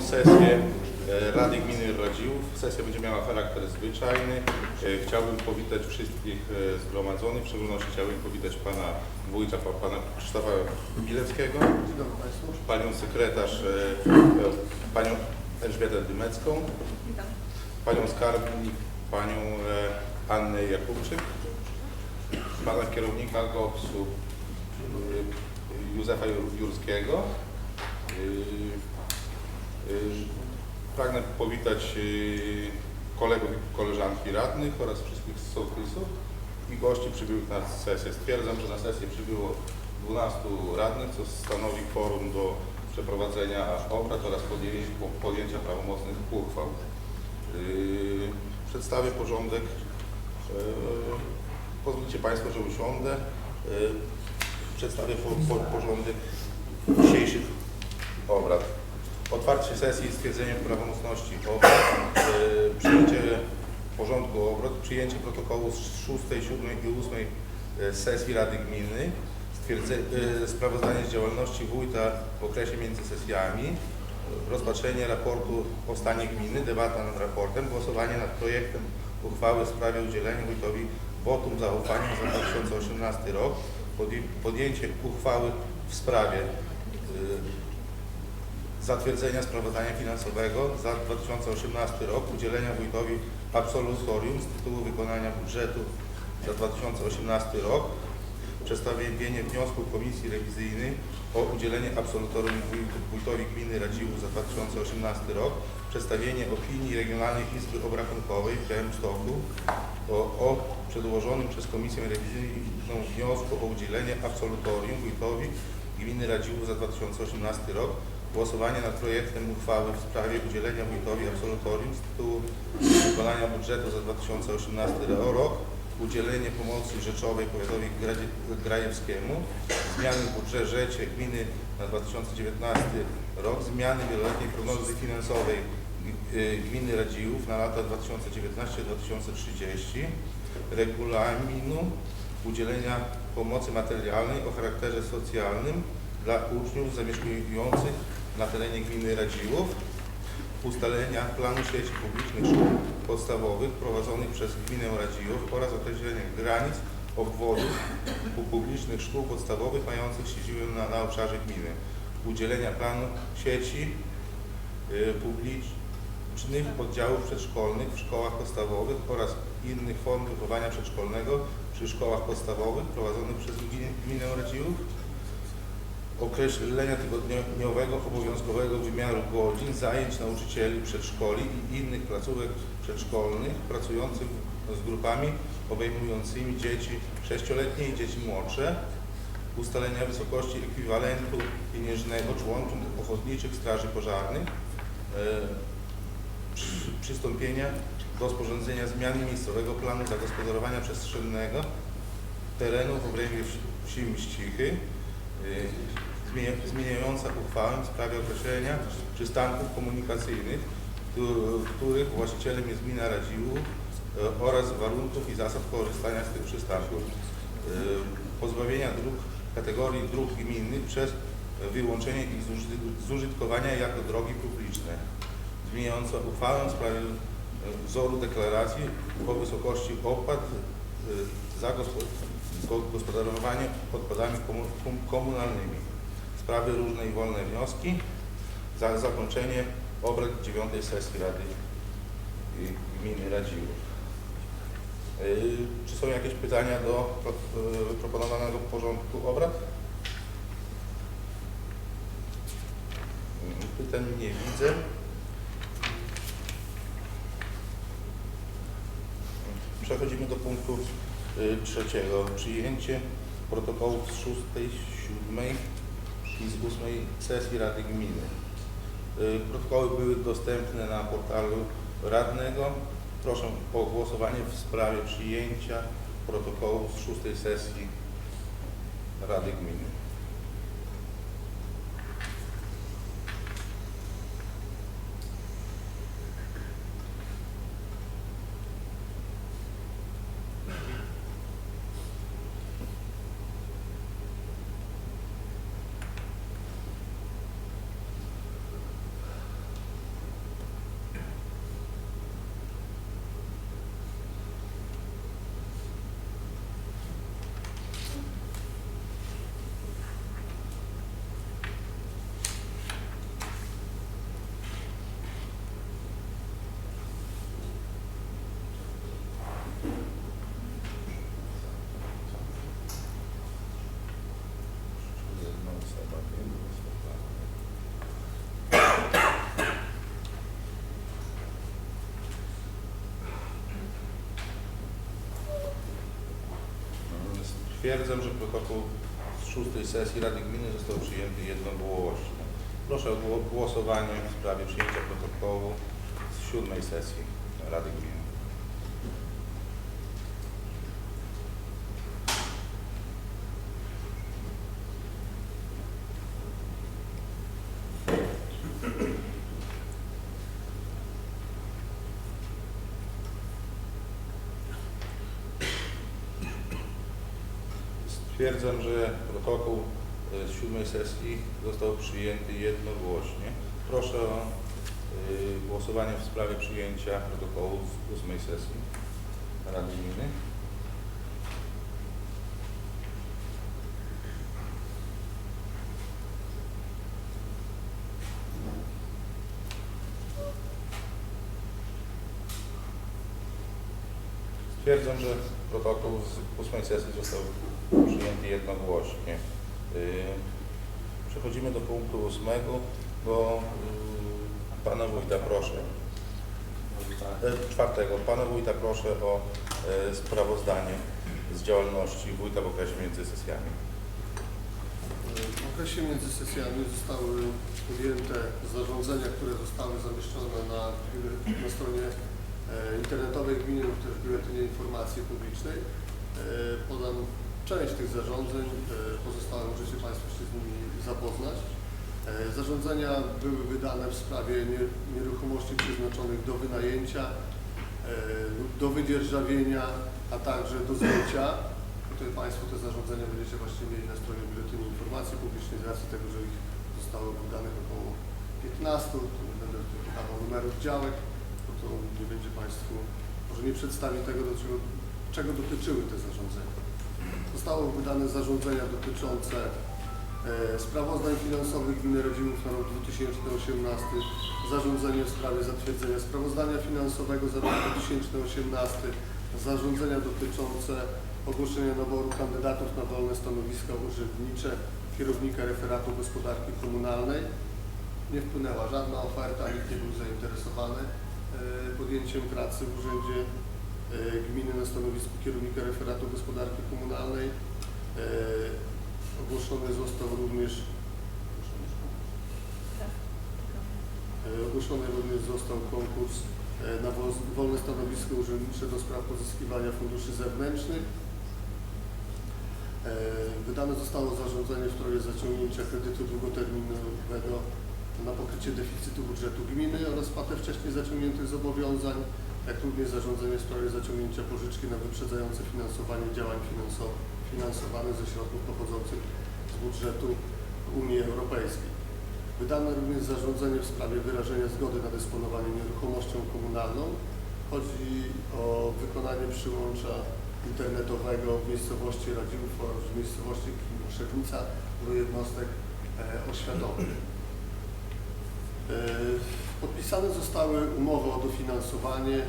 sesję e, Rady Gminy Radziłów. Sesja będzie miała charakter zwyczajny. E, Chciałbym powitać wszystkich e, zgromadzonych. W szczególności chciałbym powitać pana wójta, pa- pana Krzysztofa Bilewskiego, panią sekretarz, panią Elżbietę Dymecką, panią skarbnik, panią Annę Jakubczyk, pana kierownika GOPS-u Józefa Jur- Jurskiego. Y, y, Pragnę powitać y, kolegów i koleżanki radnych oraz wszystkich sołtysów i gości przybyłych na sesję. Stwierdzam, że na sesję przybyło 12 radnych, co stanowi forum do przeprowadzenia obrad oraz podjęcia, prawomocnych uchwał. Yy, Przedstawię porządek. Pozwólcie Państwo, że usiądę. Przedstawię po, po, porządek dzisiejszych obrad. Otwarcie sesji i stwierdzenie prawomocności. Yy, Przyjęcie porządku obrad. Przyjęcie protokołu z 6, 7 i 8 yy, sesji Rady Gminy. Yy, sprawozdanie z działalności wójta w okresie między sesjami rozpatrzenie raportu o stanie gminy, debata nad raportem, głosowanie nad projektem uchwały w sprawie udzielenia wójtowi wotum zaufania za 2018 rok, podję- podjęcie uchwały w sprawie zatwierdzenia sprawozdania finansowego za 2018 rok, udzielenia wójtowi absolutorium z tytułu wykonania budżetu za 2018 rok, przedstawienie wniosku Komisji Rewizyjnej o udzielenie absolutorium wójt- wójtowi gminy Radziłów za 2018 rok, przedstawienie opinii Regionalnej Izby Obrachunkowej w Białymstoku o, o przedłożonym przez Komisję Rewizyjną wniosku o udzielenie absolutorium wójtowi gminy Radziłów za 2018 rok, głosowanie nad projektem uchwały w sprawie udzielenia wójtowi absolutorium z tytułu wykonania budżetu za 2018 rok, udzielenie pomocy rzeczowej powiatowi Grajewskiemu, zmiany w budżecie gminy na 2019 rok, zmiany wieloletniej prognozy finansowej y, gminy Radziłów na lata 2019-2030, regulaminu udzielenia pomocy materialnej o charakterze socjalnym dla uczniów zamieszkujących na terenie gminy Radziłów, ustalenia planu sieci publicznych szkół podstawowych prowadzonych przez gminę Radziłów oraz określenia granic obwodów pu- publicznych szkół podstawowych mających siedzibę na, na obszarze gminy, udzielenia planu sieci y, publicznych oddziałów przedszkolnych w szkołach podstawowych oraz innych form wychowania przedszkolnego przy szkołach podstawowych prowadzonych przez gminę Radziłów, określenia tygodniowego obowiązkowego wymiaru godzin zajęć nauczycieli przedszkoli i innych placówek przedszkolnych pracujących z grupami obejmującymi dzieci sześcioletnie i dzieci młodsze, ustalenia wysokości ekwiwalentu pieniężnego członków ochotniczych straży pożarnych, e, przy- przystąpienia do sporządzenia zmiany miejscowego planu zagospodarowania przestrzennego terenu w obrębie wsi- Mścichy, zmienia- zmieniająca uchwałę w sprawie określenia przystanków komunikacyjnych, któ- których właścicielem jest gmina Radziłów y, oraz warunków i zasad korzystania z tych przystanków. Y, Pozbawienia dróg kategorii dróg gminnych przez wyłączenie ich z uży- z użytkowania jako drogi publiczne. Zmieniająca uchwałę w sprawie y, wzoru deklaracji o wysokości opłat za gospo- go- gospodarowanie odpadami komu- kom- komunalnymi. Sprawy różne i wolne wnioski. Za zakończenie obrad dziewiątej sesji Rady Gminy Radziłów. Y, Czy są jakieś pytania do y, proponowanego porządku obrad? Mm, Pytań nie widzę. Przechodzimy do punktu y, trzeciego. Przyjęcie protokołów z szóstej, siódmej i z ósmej sesji Rady Gminy. Y, Protokoły były dostępne na portalu radnego. Proszę o głosowanie w sprawie przyjęcia protokołu z szóstej sesji Rady Gminy. Stwierdzam, że protokół z szóstej sesji Rady Gminy został przyjęty jednogłośnie. Proszę o głosowanie w sprawie przyjęcia protokołu z siódmej sesji Rady Gminy. Stwierdzam, że protokół e, z siódmej sesji został przyjęty jednogłośnie. Proszę o y, głosowanie w sprawie przyjęcia protokołu z ósmej sesji Rady Gminy. Stwierdzam, że 8 sesji został przyjęty jednogłośnie. Y, przechodzimy do punktu ósmego, bo y, Pana Wójta proszę. Y, czwartego. Pana Wójta proszę o sprawozdanie z działalności Wójta w okresie między sesjami. W okresie między sesjami zostały podjęte zarządzenia, które zostały zamieszczone na, na stronie e, internetowej gminy lub też w Biuletynie Informacji Publicznej. E, Podam część tych zarządzeń, e, pozostałe możecie Państwo się z nimi zapoznać. E, Zarządzenia były wydane w sprawie nie- nieruchomości przeznaczonych do wynajęcia do wydzierżawienia, a także do zbycia. Tutaj Państwo te zarządzenia będziecie właśnie mieli na stronie Biuletynu Informacji Publicznej z racji tego, że ich zostało wydanych około 15, to nie będę tutaj podawał numerów działek, bo to nie będzie Państwu, może nie przedstawię tego, do czego, czego dotyczyły te zarządzenia. Zostały wydane zarządzenia dotyczące e, sprawozdań finansowych Gminy Rodzimów na rok 2018, zarządzenie w sprawie zatwierdzenia sprawozdania finansowego za rok 2018, zarządzenia dotyczące ogłoszenia naboru kandydatów na wolne stanowiska urzędnicze kierownika referatu gospodarki komunalnej. Nie wpłynęła żadna oferta, nikt nie był zainteresowany e, podjęciem pracy w urzędzie gminy na stanowisku kierownika referatu gospodarki komunalnej. E, Ogłoszony został również E, Ogłoszony również został konkurs e, na wo- wolne stanowisko urzędnicze do spraw pozyskiwania funduszy zewnętrznych. E, Wydane zostało zarządzenie w sprawie zaciągnięcia kredytu długoterminowego na pokrycie deficytu budżetu gminy oraz spłatę wcześniej zaciągniętych zobowiązań, jak również zarządzenie w sprawie zaciągnięcia pożyczki na wyprzedzające finansowanie działań finanso- finansowanych ze środków pochodzących z budżetu Unii Europejskiej. Wydano również zarządzenie w sprawie wyrażenia zgody na dysponowanie nieruchomością komunalną. Chodzi o wykonanie przyłącza internetowego w miejscowości Radziłów oraz w miejscowości Klimaszewnica do jednostek e, oświatowych. Podpisane zostały umowy o dofinansowanie. e,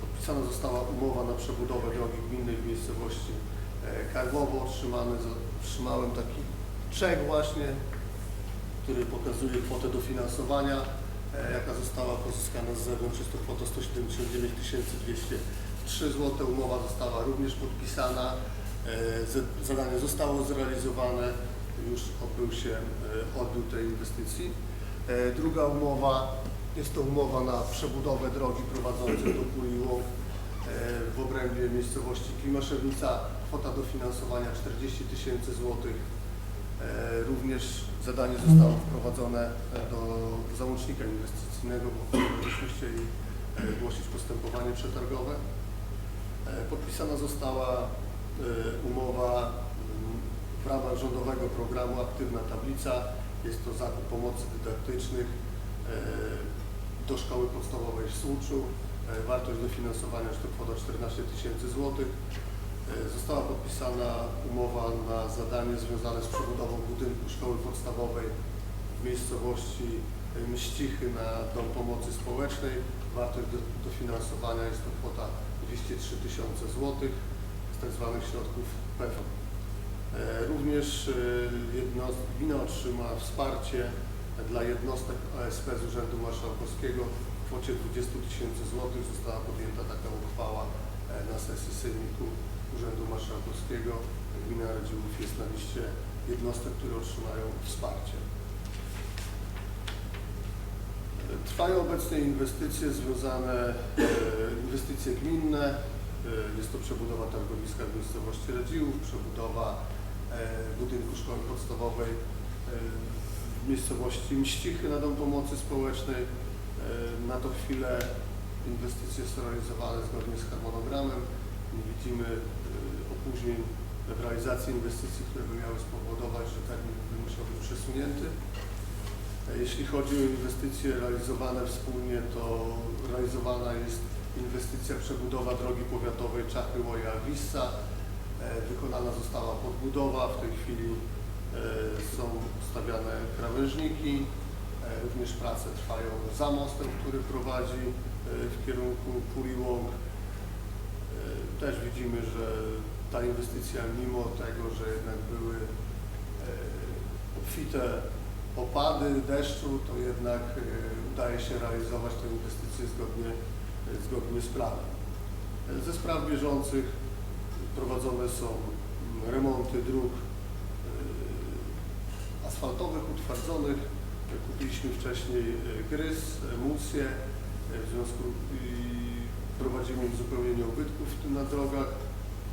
Podpisana została umowa na przebudowę drogi gminnej w miejscowości e, Karłowo. Otrzymany, otrzymałem taki czek właśnie który pokazuje kwotę dofinansowania, e, jaka została pozyskana z zewnątrz. Jest to kwota 179 203 zł. Umowa została również podpisana. Zadanie zostało zrealizowane. Już odbył się odbył tej inwestycji. E, Druga umowa jest to umowa na przebudowę drogi prowadzącej do Kuli Łąk e, w obrębie miejscowości Klimaszewnica. Kwota dofinansowania 40 tysięcy złotych. E, Również zadanie zostało wprowadzone do załącznika inwestycyjnego, bo byśmy chcieli ogłosić postępowanie przetargowe. Podpisana została umowa w ramach rządowego programu Aktywna Tablica. Jest to zakup pomocy dydaktycznych e, do szkoły podstawowej w Słuczu. E, Wartość dofinansowania to kwota 14 tysięcy złotych. E, Została podpisana umowa na zadanie związane z przebudową budynku szkoły podstawowej w miejscowości Mścichy na Dom Pomocy Społecznej. Wartość do, dofinansowania jest to kwota 203 tysiące złotych z tak zwanych środków PFA. E, Również e, gmina otrzyma wsparcie dla jednostek OSP z Urzędu Marszałkowskiego w kwocie 20 tysięcy złotych. Została podjęta taka uchwała e, na sesji Sejmiku Urzędu Marszałkowskiego. Gmina Radziłów jest na liście jednostek, które otrzymają wsparcie. Trwają obecnie inwestycje związane, inwestycje gminne. Jest to przebudowa targowiska w miejscowości Radziłów, przebudowa budynku szkoły podstawowej e, w miejscowości Mścichy na Dom Pomocy Społecznej. E, Na tą chwilę inwestycje są realizowane zgodnie z harmonogramem. Nie widzimy e, opóźnień w realizacji inwestycji, które by miały spowodować, że termin by musiał być przesunięty. Jeśli chodzi o inwestycje realizowane wspólnie, to realizowana jest inwestycja przebudowa drogi powiatowej Czachy-Łoja-Wissa. E, Wykonana została podbudowa, w tej chwili e, są stawiane krawężniki. E, Również prace trwają za mostem, który prowadzi e, w kierunku. E, Też widzimy, że ta inwestycja mimo tego, że jednak były e, obfite opady deszczu, to jednak e, udaje się realizować tę inwestycję zgodnie, e, zgodnie z planem. E, Ze spraw bieżących prowadzone są remonty dróg e, asfaltowych, utwardzonych. Kupiliśmy wcześniej e, grys, emulsję, e, w związku i prowadzimy uzupełnienie ubytków na drogach.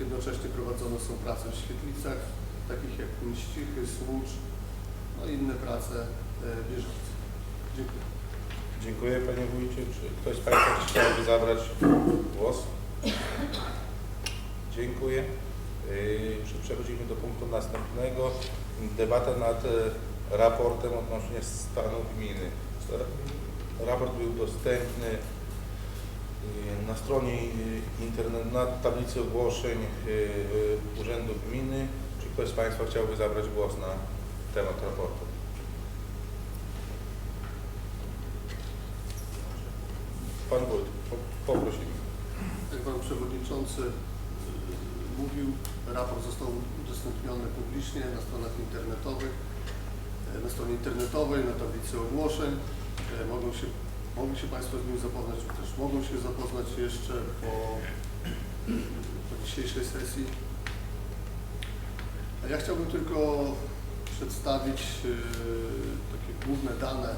Jednocześnie prowadzone są prace w świetlicach, takich jak Mścichy, Słucz, no i inne prace bieżące. Dziękuję. Dziękuję Panie Wójcie. Czy ktoś z Państwa chciałby zabrać głos? Dziękuję. Czy Przechodzimy do punktu następnego. Debata nad e, raportem odnośnie stanu gminy. Raport był dostępny yy, na stronie yy, internet, na tablicy ogłoszeń Urzędu Gminy. Czy ktoś z Państwa chciałby zabrać głos na temat raportu? Pan Wójt, po- poprosimy. Jak Pan Przewodniczący y, mówił, raport został udostępniony publicznie na stronach internetowych. E, Na stronie internetowej, na tablicy ogłoszeń. E, Mogą się, mogą się Państwo z nim zapoznać, czy też mogą się zapoznać jeszcze po, po dzisiejszej sesji. A Ja chciałbym tylko przedstawić y, takie główne dane